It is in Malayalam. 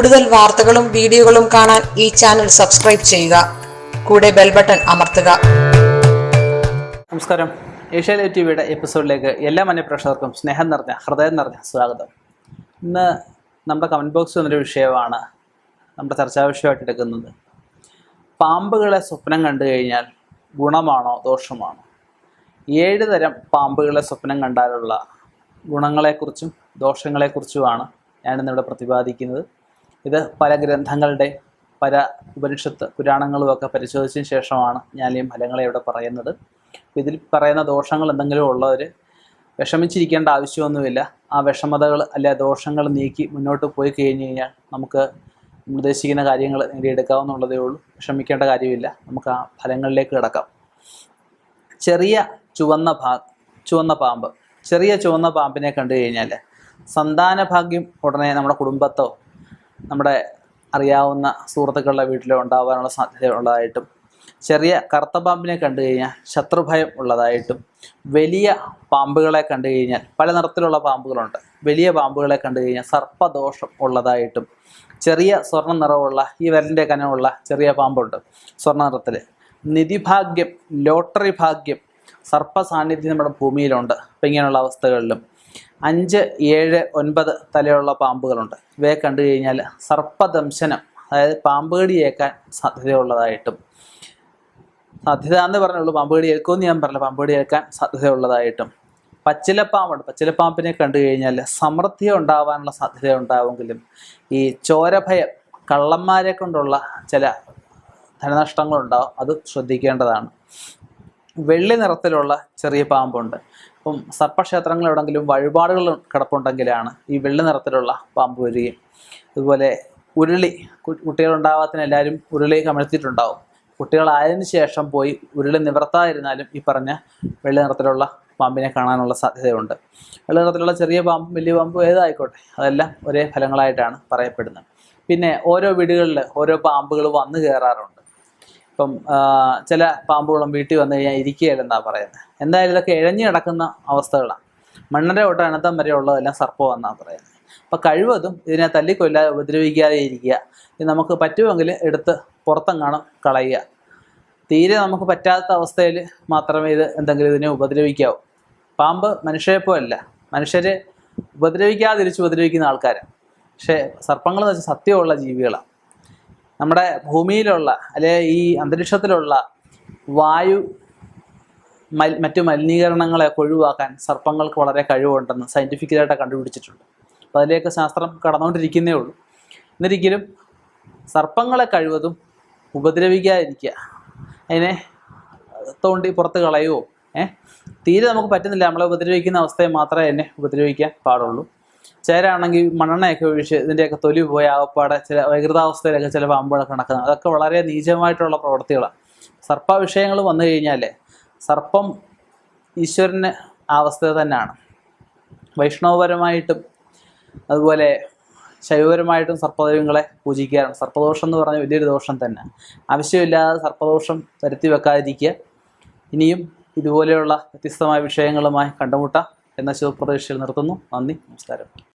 കൂടുതൽ വാർത്തകളും വീഡിയോകളും കാണാൻ ഈ ചാനൽ സബ്സ്ക്രൈബ് ചെയ്യുക. കൂടെ ബെൽ ബട്ടൺ അമർത്തുക. നമസ്കാരം. ഏഷ്യാനെറ്റ് ടി വിയുടെ എപ്പിസോഡിലേക്ക് എല്ലാ മന്യപ്രേക്ഷകർക്കും സ്നേഹം നിറഞ്ഞ ഹൃദയം നിറഞ്ഞ സ്വാഗതം. ഇന്ന് നമ്മുടെ കമന്റ് ബോക്സ് എന്നൊരു വിഷയമാണ് നമ്മുടെ ചർച്ചാ വിഷയമായിട്ട് എടുക്കുന്നത്. പാമ്പുകളെ സ്വപ്നം കണ്ടു കഴിഞ്ഞാൽ ഗുണമാണോ ദോഷമാണോ? ഏഴ് തരം പാമ്പുകളെ സ്വപ്നം കണ്ടാലുള്ള ഗുണങ്ങളെക്കുറിച്ചും ദോഷങ്ങളെക്കുറിച്ചുമാണ് ഞാനിന്നിവിടെ പ്രതിപാദിക്കുന്നത്. ഇത് പല ഗ്രന്ഥങ്ങളുടെ പല ഉപനിഷത്ത് പുരാണങ്ങളുമൊക്കെ പരിശോധിച്ചതിന് ശേഷമാണ് ഞാൻ ഈ ഫലങ്ങളെ ഇവിടെ പറയുന്നത്. ഇതിൽ പറയുന്ന ദോഷങ്ങൾ എന്തെങ്കിലും ഉള്ളവർ വിഷമിച്ചിരിക്കേണ്ട ആവശ്യമൊന്നുമില്ല. ആ വിഷമതകൾ അല്ലെ ദോഷങ്ങൾ നീക്കി മുന്നോട്ട് പോയി കഴിഞ്ഞ് കഴിഞ്ഞാൽ നമുക്ക് ഉദ്ദേശിക്കുന്ന കാര്യങ്ങൾ നേടിയെടുക്കാവുന്നുള്ളതേ ഉള്ളൂ. വിഷമിക്കേണ്ട കാര്യമില്ല. നമുക്ക് ആ ഫലങ്ങളിലേക്ക് കിടക്കാം. ചെറിയ ചുവന്ന ഭാ ചുവന്ന പാമ്പ്. ചെറിയ ചുവന്ന പാമ്പിനെ കണ്ടു കഴിഞ്ഞാൽ സന്താന ഭാഗ്യം ഉടനെ നമ്മുടെ കുടുംബത്തോ നമ്മുടെ അറിയാവുന്ന സുഹൃത്തുക്കളുടെ വീട്ടിലോ ഉണ്ടാവാനുള്ള സാധ്യത ഉള്ളതായിട്ടും ചെറിയ കറുത്ത പാമ്പിനെ കണ്ടു കഴിഞ്ഞാൽ ശത്രുഭയം ഉള്ളതായിട്ടും വലിയ പാമ്പുകളെ കണ്ടു കഴിഞ്ഞാൽ പല നിറത്തിലുള്ള പാമ്പുകളുണ്ട്. വലിയ പാമ്പുകളെ കണ്ടു കഴിഞ്ഞാൽ സർപ്പദോഷം ഉള്ളതായിട്ടും ചെറിയ സ്വർണ നിറമുള്ള ഈ വിരലിന്റെ കനമുള്ള ചെറിയ പാമ്പുണ്ട് സ്വർണ നിറത്തിൽ നിധിഭാഗ്യം ലോട്ടറി ഭാഗ്യം സർപ്പ സാന്നിധ്യം നമ്മുടെ ഭൂമിയിലുണ്ട്. അപ്പം ഇങ്ങനെയുള്ള അവസ്ഥകളിലും അഞ്ച് ഏഴ് ഒൻപത് തലയുള്ള പാമ്പുകളുണ്ട്. ഇവയെ കണ്ടു കഴിഞ്ഞാൽ സർപ്പദംശനം അതായത് പാമ്പുകടിയേക്കാൻ സാധ്യതയുള്ളതായിട്ടും. സാധ്യത എന്ന് പറഞ്ഞുള്ളൂ പാമ്പുകടി ഏൽക്കുമെന്ന് ഞാൻ പറഞ്ഞില്ല പാമ്പുകടി ഏൽക്കാൻ സാധ്യതയുള്ളതായിട്ടും. പച്ചിലപ്പാമ്പുണ്ട്. പച്ചിലപ്പാമ്പിനെ കണ്ടു കഴിഞ്ഞാൽ സമൃദ്ധി ഉണ്ടാവാനുള്ള സാധ്യത ഉണ്ടാവുമെങ്കിലും ഈ ചോരഭയം കള്ളന്മാരെ കൊണ്ടുള്ള ചില ധനനഷ്ടങ്ങളുണ്ടാവും. അത് ശ്രദ്ധിക്കേണ്ടതാണ്. വെള്ളി നിറത്തിലുള്ള ചെറിയ പാമ്പുണ്ട്. അപ്പം സർപ്പക്ഷേത്രങ്ങൾ എവിടെങ്കിലും വഴിപാടുകൾ കിടപ്പുണ്ടെങ്കിലാണ് ഈ വെള്ളി നിറത്തിലുള്ള പാമ്പ് വരികയും. അതുപോലെ ഉരുളി കുട്ടികളുണ്ടാവാത്തതിന് എല്ലാവരും ഉരുളി കമഴ്ത്തിയിട്ടുണ്ടാവും കുട്ടികളായതിനു ശേഷം പോയി ഉരുളി നിവർത്താതിരുന്നാലും ഈ പറഞ്ഞ വെള്ളി നിറത്തിലുള്ള പാമ്പിനെ കാണാനുള്ള സാധ്യതയുണ്ട്. വെള്ളി നിറത്തിലുള്ള ചെറിയ പാമ്പും വലിയ പാമ്പും ഏതായിക്കോട്ടെ അതെല്ലാം ഒരേ ഫലങ്ങളായിട്ടാണ് പറയപ്പെടുന്നത്. പിന്നെ ഓരോ വീടുകളിൽ ഓരോ പാമ്പുകൾ വന്നു കയറാറുണ്ട്. ഇപ്പം ചില പാമ്പുകളും വീട്ടിൽ വന്നു കഴിഞ്ഞാൽ ഇരിക്കുകയല്ലെന്നാണ് പറയുന്നത്. എന്തായാലും ഇതൊക്കെ ഇഴഞ്ഞു കിടക്കുന്ന അവസ്ഥകളാണ്. മണ്ണര തൊട്ട് ഉള്ളതെല്ലാം സർപ്പമെന്നാണ് പറയുന്നത്. അപ്പം കഴിവതും ഇതിനെ തല്ലിക്കൊല്ലാതെ ഉപദ്രവിക്കാതെ ഇരിക്കുക. ഇത് നമുക്ക് പറ്റുമെങ്കിൽ എടുത്ത് പുറത്തെങ്ങാനും കളയുക. തീരെ നമുക്ക് പറ്റാത്ത അവസ്ഥയിൽ മാത്രമേ ഇത് എന്തെങ്കിലും ഇതിനെ ഉപദ്രവിക്കാവൂ. പാമ്പ് മനുഷ്യരെപ്പോലല്ല മനുഷ്യരെ ഉപദ്രവിക്കാതിരിച്ച് ഉപദ്രവിക്കുന്ന ആൾക്കാരാണ്. പക്ഷേ സർപ്പങ്ങൾ എന്ന് വെച്ചാൽ സത്യമുള്ള ജീവികളാണ്. നമ്മുടെ ഭൂമിയിലുള്ള അല്ലെ ഈ അന്തരീക്ഷത്തിലുള്ള വായു മറ്റു മലിനീകരണങ്ങളെ ഒഴിവാക്കാൻ സർപ്പങ്ങൾക്ക് വളരെ കഴിവുണ്ടെന്ന് സയന്റിഫിക്കലായിട്ട് കണ്ടുപിടിച്ചിട്ടുണ്ട്. അപ്പോൾ അതിലേക്ക് ശാസ്ത്രം കടന്നുകൊണ്ടിരിക്കുന്നേ ഉള്ളൂ. എന്നിരിക്കലും സർപ്പങ്ങളെ കഴിവതും ഉപദ്രവിക്കാതിരിക്കുക. അതിനെ തോണ്ടി പുറത്ത് കളയുമോ ഏഹ് തീരെ നമുക്ക് പറ്റുന്നില്ല. നമ്മളെ ഉപദ്രവിക്കുന്ന അവസ്ഥയെ മാത്രമേ എന്നെ ഉപദ്രവിക്കാൻ പാടുള്ളൂ. ചേരാണെങ്കിൽ മണ്ണെണ്ണയൊക്കെ ഒഴിച്ച് ഇതിന്റെയൊക്കെ തൊലി പോയി ആകപ്പാടെ ചില വൈകൃതാവസ്ഥയിലൊക്കെ ചില പാമ്പുകളൊക്കെ നടക്കുന്നത് അതൊക്കെ വളരെ നീചമായിട്ടുള്ള പ്രവൃത്തികളാണ്. സർപ്പ വിഷയങ്ങൾ വന്നു കഴിഞ്ഞാൽ സർപ്പം ഈശ്വരന് അവസ്ഥ തന്നെയാണ്. വൈഷ്ണവപരമായിട്ടും അതുപോലെ ശൈവപരമായിട്ടും സർപ്പദൈവങ്ങളെ പൂജിക്കാറുണ്ട്. സർപ്പദോഷം എന്ന് പറഞ്ഞാൽ വലിയൊരു ദോഷം തന്നെ. ആവശ്യമില്ലാതെ സർപ്പദോഷം വരുത്തി വെക്കാതിരിക്കുക. ഇനിയും ഇതുപോലെയുള്ള വ്യത്യസ്തമായ വിഷയങ്ങളുമായി കണ്ടുമുട്ടാം എന്ന ശുഭപ്രതീക്ഷയിൽ നിർത്തുന്നു. നന്ദി നമസ്കാരം.